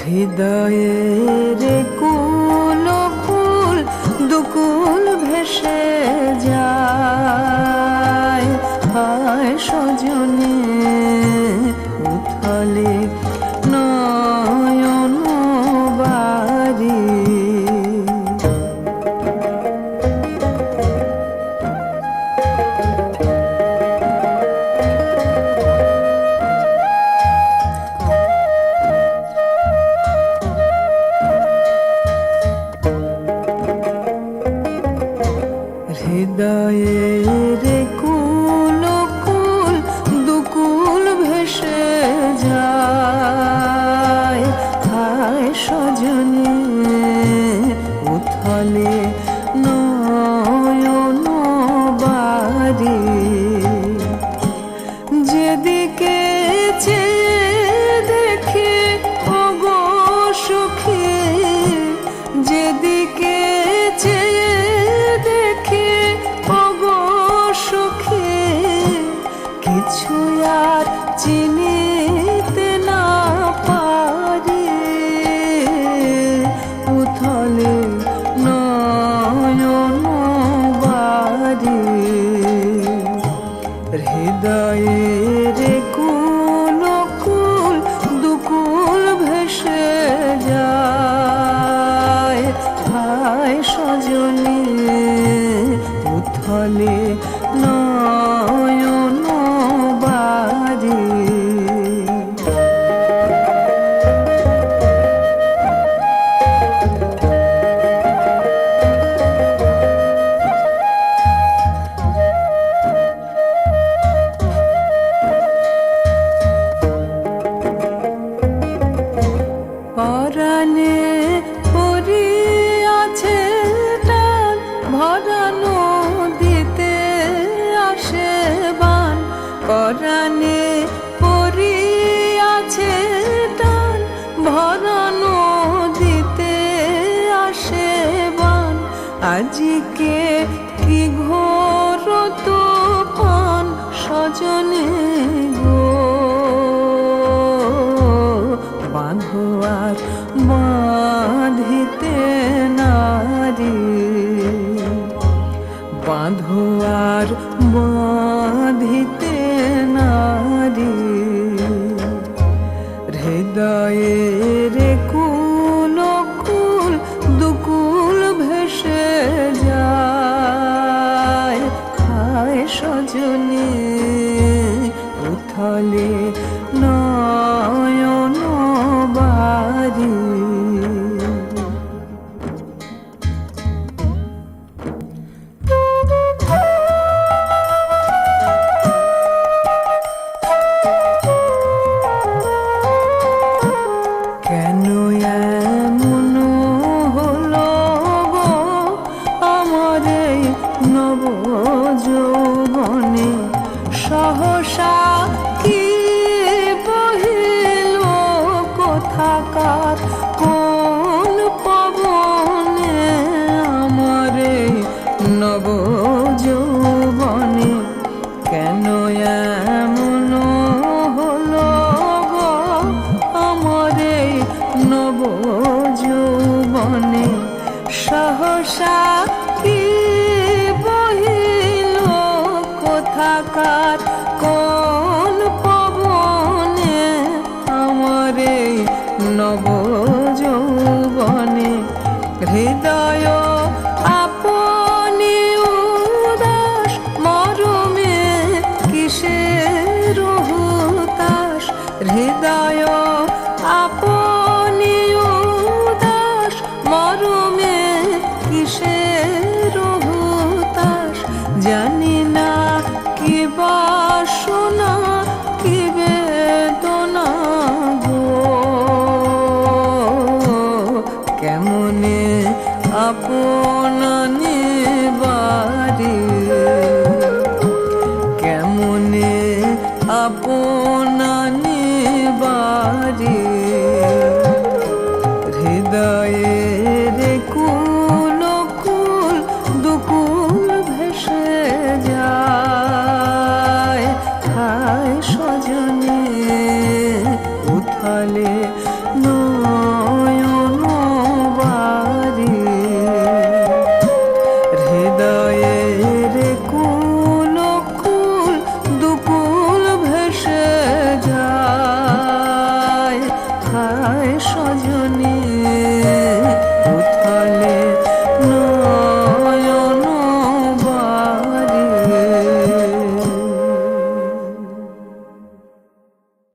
হৃদয়ে হৃদয়ের কুল ফুল দুকুল ভেসে যায়। হয় সজনে উথলে চিনিতে না পারে উথলে নয়ন বাড়ি হৃদয়ে ভরা নদীতে আসে বান। আজকে কি ঘোর তো পান সজনে গো? বাঁধোয়ার মা হৃদয়ের কুল কুল দুকুল ভেসে যায়। হায় সজনে উথলে নয়ন বাড়ি নব যৌবনে সহসা কি বহিল কোথাকার আপন বাড়ি কেমনে আপন বাড়ি হৃদয়ে